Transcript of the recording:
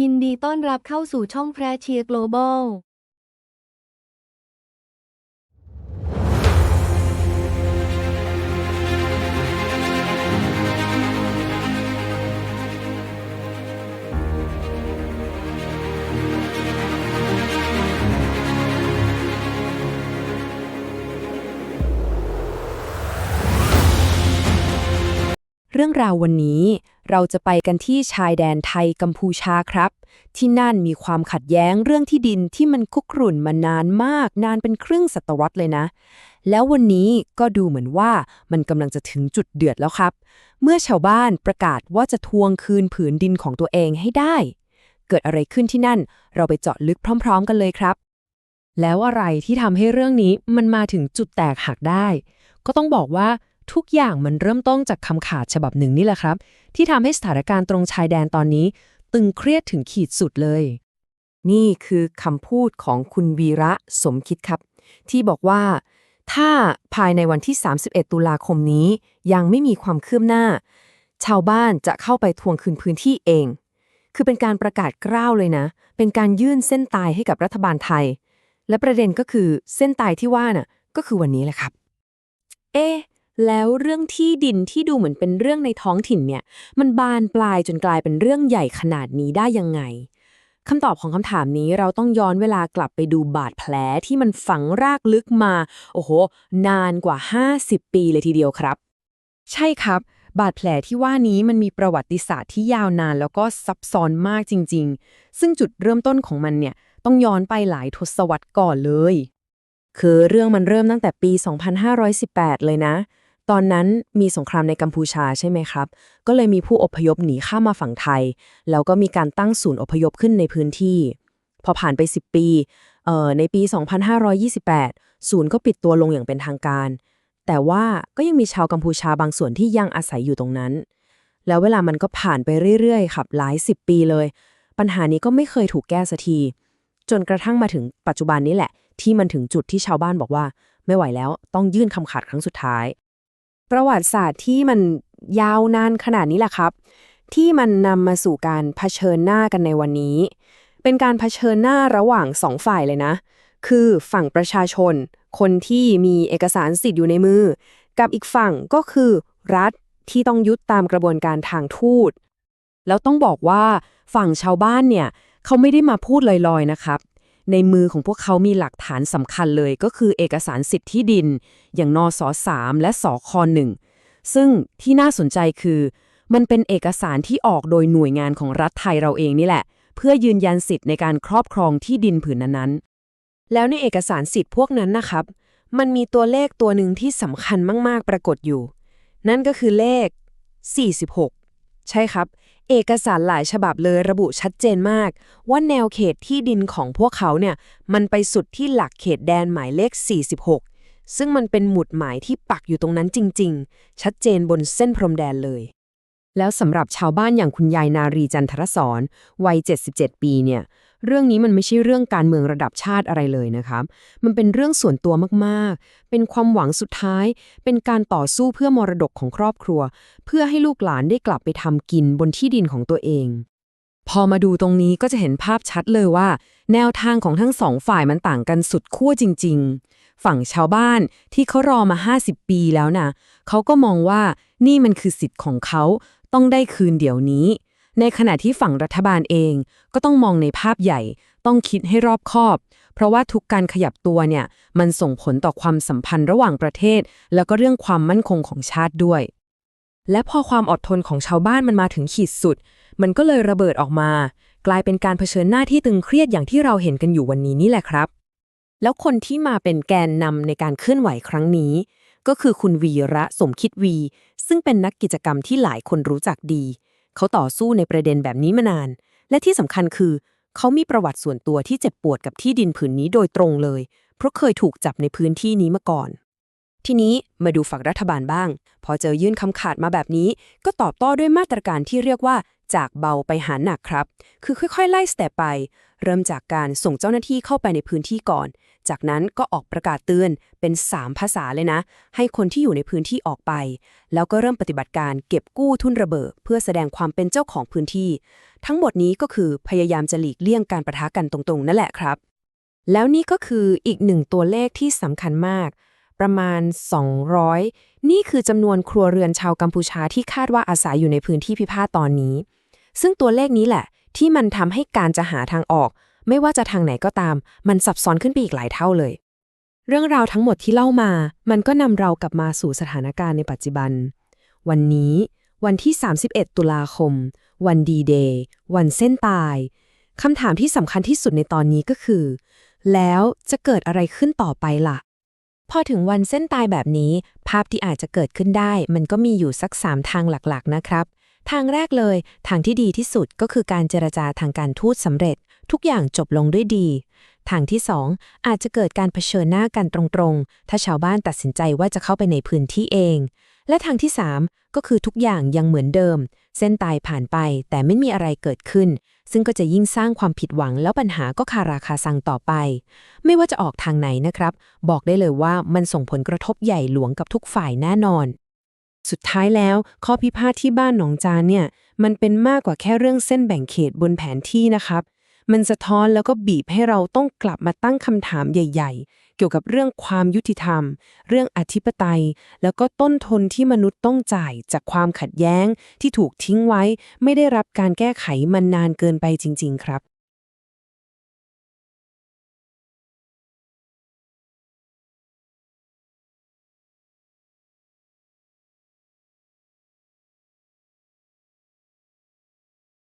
ยินดีต้อนรับเข้าสู่ช่องแพรเชียร์ Global เรื่องราววันนี้เราจะไปกันที่ชายแดนไทยกัมพูชาครับ ที่นั่นมีความขัดแย้งเรื่องที่ดินที่มันคุกรุ่นมานานมาก นานเป็นครึ่งศตวรรษเลยนะ แล้ววันนี้ก็ดูเหมือนว่ามันกำลังจะถึงจุดเดือดแล้วครับ เมื่อชาวบ้านประกาศว่าจะทวงคืนผืนดินของตัวเองให้ได้ เกิดอะไรขึ้นที่นั่น เราไปเจาะลึกพร้อม ๆ กันเลยครับ แล้วอะไรที่ทำให้เรื่องนี้มันมาถึงจุดแตกหักได้ ก็ต้องบอกว่า ทุกอย่างมันเริ่มต้นจากคำขาดฉบับหนึ่งนี่แหละครับ ที่ทำให้สถานการณ์ตรงชายแดนตอนนี้ ตึงเครียดถึงขีดสุดเลย นี่คือคำพูดของคุณวีระสมคิดครับ ที่บอกว่า ถ้าภายในวันที่ 31 ตุลาคมนี้ ยังไม่มีความคืบหน้า ชาวบ้านจะเข้าไปทวงคืนพื้นที่เอง คือเป็นการประกาศกล้าวเลยนะ เป็นการยื่นเส้นตายให้กับรัฐบาลไทย และประเด็นก็คือเส้นตายที่ว่าน่ะก็คือวันนี้แหละครับ เอ๊ แล้วเรื่องที่ดินที่ดูเหมือนเป็นเรื่องในท้องถิ่นเนี่ย มันบานปลายจนกลายเป็นเรื่องใหญ่ขนาดนี้ได้ยังไงคำตอบของคำถามนี้เราต้องย้อนเวลากลับไปดูบาดแผลที่มันฝังรากลึกมา โอ้โห นานกว่า 50 ปีเลยทีเดียวครับ ใช่ครับ บาดแผลที่ว่านี้มันมีประวัติศาสตร์ที่ยาวนานแล้วก็ซับซ้อนมากจริง ๆ ซึ่งจุดเริ่มต้นของมันเนี่ยต้องย้อนไปหลายทศวรรษก่อนเลย คือเรื่องมันเริ่มตั้งแต่ปี 2518 เลยนะ ตอนนั้นมีสงครามในกัมพูชาใช่ไหมครับ ก็เลยมีผู้อพยพหนีข้ามมาฝั่งไทย แล้วก็มีการตั้งศูนย์อพยพขึ้นในพื้นที่ พอผ่านไป 10 ปีเอ่อในปี 2528 ศูนย์ก็ปิดตัวลงอย่างเป็นทางการ แต่ว่าก็ยังมีชาวกัมพูชาบางส่วนที่ยังอาศัยอยู่ตรงนั้น แล้วเวลามันก็ผ่านไปเรื่อยๆครับหลายสิบปีเลย ปัญหานี้ก็ไม่เคยถูกแก้สักที จนกระทั่งมาถึงปัจจุบันนี้แหละ ที่มันถึงจุดที่ชาวบ้านบอกว่า ไม่ไหวแล้วต้องยื่นคำขาดครั้งสุดท้าย ประวัติศาสตร์ที่มันยาวนานขนาดนี้แหละครับ ที่มันนำมาสู่การเผชิญหน้ากันในวันนี้ เป็นการเผชิญหน้าระหว่างสองฝ่ายเลยนะ คือฝั่งประชาชน คนที่มีเอกสารสิทธิ์อยู่ในมือ กับอีกฝั่งก็คือรัฐที่ต้องยึดตามกระบวนการทางทูต แล้วต้องบอกว่าฝั่งชาวบ้านเนี่ย เขาไม่ได้มาพูดลอยๆนะครับ ในมือของพวกเขามีหลักฐานสำคัญเลยก็คือเอกสารสิทธิ์ที่ดิน อย่างนส3และสค1ซึ่งที่น่าสนใจคือ มันเป็นเอกสารที่ออกโดยหน่วยงานของรัฐไทยเราเองนี่แหละ เพื่อยืนยันสิทธิ์ในการครอบครองที่ดินผืนนั้นๆ แล้วในเอกสารสิทธิ์พวกนั้นนะครับ มันมีตัวเลขตัวหนึ่งที่สำคัญมากๆปรากฏอยู่ นั่นก็คือเลข 46 ใช่ครับ เอกสารหลายฉบับเลยระบุชัดเจนมาก ว่าแนวเขตที่ดินของพวกเขาเนี่ยมันไปสุดที่หลักเขตแดนหมายเลข 46 ซึ่งมันเป็นหมุดหมายที่ปักอยู่ตรงนั้นจริง ๆ ชัดเจนบนเส้นพรมแดนเลย แล้วสำหรับชาวบ้านอย่างคุณยายนารีจันทรสอนวัย 77 ปีเนี่ย เรื่องนี้มันไม่ใช่เรื่องการเมืองระดับชาติอะไรเลยนะครับ มันเป็นเรื่องส่วนตัวมากๆ เป็นความหวังสุดท้าย เป็นการต่อสู้เพื่อมรดกของครอบครัว เพื่อให้ลูกหลานได้กลับไปทำกินบนที่ดินของตัวเอง พอมาดูตรงนี้ก็จะเห็นภาพชัดเลยว่า แนวทางของทั้งสองฝ่ายมันต่างกันสุดขั้วจริง ๆ ฝั่งชาวบ้านที่เขารอมา 50 ปีแล้วนะเขาก็มองว่านี่มันคือสิทธิ์ของเขาต้องได้คืนเดี๋ยวนี้ ในขณะที่ฝั่งรัฐบาลเอง ก็ต้องมองในภาพใหญ่ ต้องคิดให้รอบคอบ เพราะว่าทุกการขยับตัวเนี่ย มันส่งผลต่อความสัมพันธ์ระหว่างประเทศ แล้วก็เรื่องความมั่นคงของชาติด้วย และพอความอดทนของชาวบ้านมันมาถึงขีดสุด มันก็เลยระเบิดออกมา กลายเป็นการเผชิญหน้าที่ตึงเครียดอย่างที่เราเห็นกันอยู่วันนี้นี่แหละครับ แล้วคนที่มาเป็นแกนนำในการเคลื่อนไหวครั้งนี้ ก็คือคุณวีระสมคิดวี ซึ่งเป็นนักกิจกรรมที่หลายคนรู้จักดี เขาต่อสู้ในประเด็นแบบนี้มานาน และที่สำคัญคือ เขามีประวัติส่วนตัวที่เจ็บปวดกับที่ดินผืนนี้โดยตรงเลย เพราะเคยถูกจับในพื้นที่นี้มาก่อน ทีนี้มาดูฝั่งรัฐบาลบ้าง พอเจอยื่นคำขาดมาแบบนี้ ก็ตอบโต้ด้วยมาตรการที่เรียกว่า จากเบาไปหาหนักครับ คือค่อยๆ ไล่สเต็ปไป เริ่มจากการส่งเจ้าหน้าที่เข้าไปในพื้นที่ก่อน จากนั้นก็ออกประกาศเตือนเป็น 3 ภาษาเลยนะ ให้คนที่อยู่ในพื้นที่ออกไป แล้วก็เริ่มปฏิบัติการเก็บกู้ทุนระเบิด เพื่อแสดงความเป็นเจ้าของพื้นที่ ทั้งหมดนี้ก็คือพยายามจะหลีกเลี่ยงการประทะกันตรงๆ นั่นแหละครับ แล้วนี่ก็คืออีกหนึ่งตัวเลขที่สำคัญมาก ประมาณ 200 นี่คือจำนวนครัวเรือนชาวกัมพูชาที่คาดว่าอาศัยอยู่ในพื้นที่พิพาทตอนนี้ ซึ่งตัวเลขนี้แหละ ที่มันทำให้การจะหาทางออก ไม่ว่าจะทางไหนก็ตาม มันซับซ้อนขึ้นไปอีกหลายเท่าเลย เรื่องราวทั้งหมดที่เล่ามา มันก็นำเรากลับมาสู่สถานการณ์ในปัจจุบัน วันนี้ วันที่ 31 ตุลาคม วันดีเดย์ วันเส้นตายคำถามที่สำคัญที่สุดในตอนนี้ก็คือ แล้วจะเกิดอะไรขึ้นต่อไปล่ะ พอถึงวันเส้นตายแบบนี้ ภาพที่อาจจะเกิดขึ้นได้ มันก็มีอยู่สัก3ทางหลักๆนะครับ ทางแรกเลย ทางที่ดีที่สุดก็คือการเจรจาทางการทูตสำเร็จ ทุกอย่างจบลงด้วยดี ทางที่2อาจจะเกิดการเผชิญหน้ากันตรงๆ ถ้าชาวบ้านตัดสินใจว่าจะเข้าไปในพื้นที่เอง และทางที่ 3 ก็คือทุกอย่างยังเหมือนเดิม เส้นตายผ่านไปแต่ไม่มีอะไรเกิดขึ้น ซึ่งก็จะยิ่งสร้างความผิดหวังแล้วปัญหาก็คาราคาซังต่อไป ไม่ว่าจะออกทางไหนนะครับ บอกได้เลยว่ามันส่งผลกระทบใหญ่หลวงกับทุกฝ่ายแน่นอน สุดท้ายแล้ว ข้อพิพาทที่บ้านหนองจานเนี่ย มันเป็นมากกว่าแค่เรื่องเส้นแบ่งเขตบนแผนที่นะครับ มันสะท้อนแล้วก็บีบให้เราต้องกลับมาตั้งคำถามใหญ่ ๆ เกี่ยวกับเรื่องความยุติธรรม เรื่องอธิปไตย แล้วก็ต้นทุนที่มนุษย์ต้องจ่ายจากความขัดแย้งที่ถูกทิ้งไว้ ไม่ได้รับการแก้ไขมันนานเกินไปจริง ๆ ครับ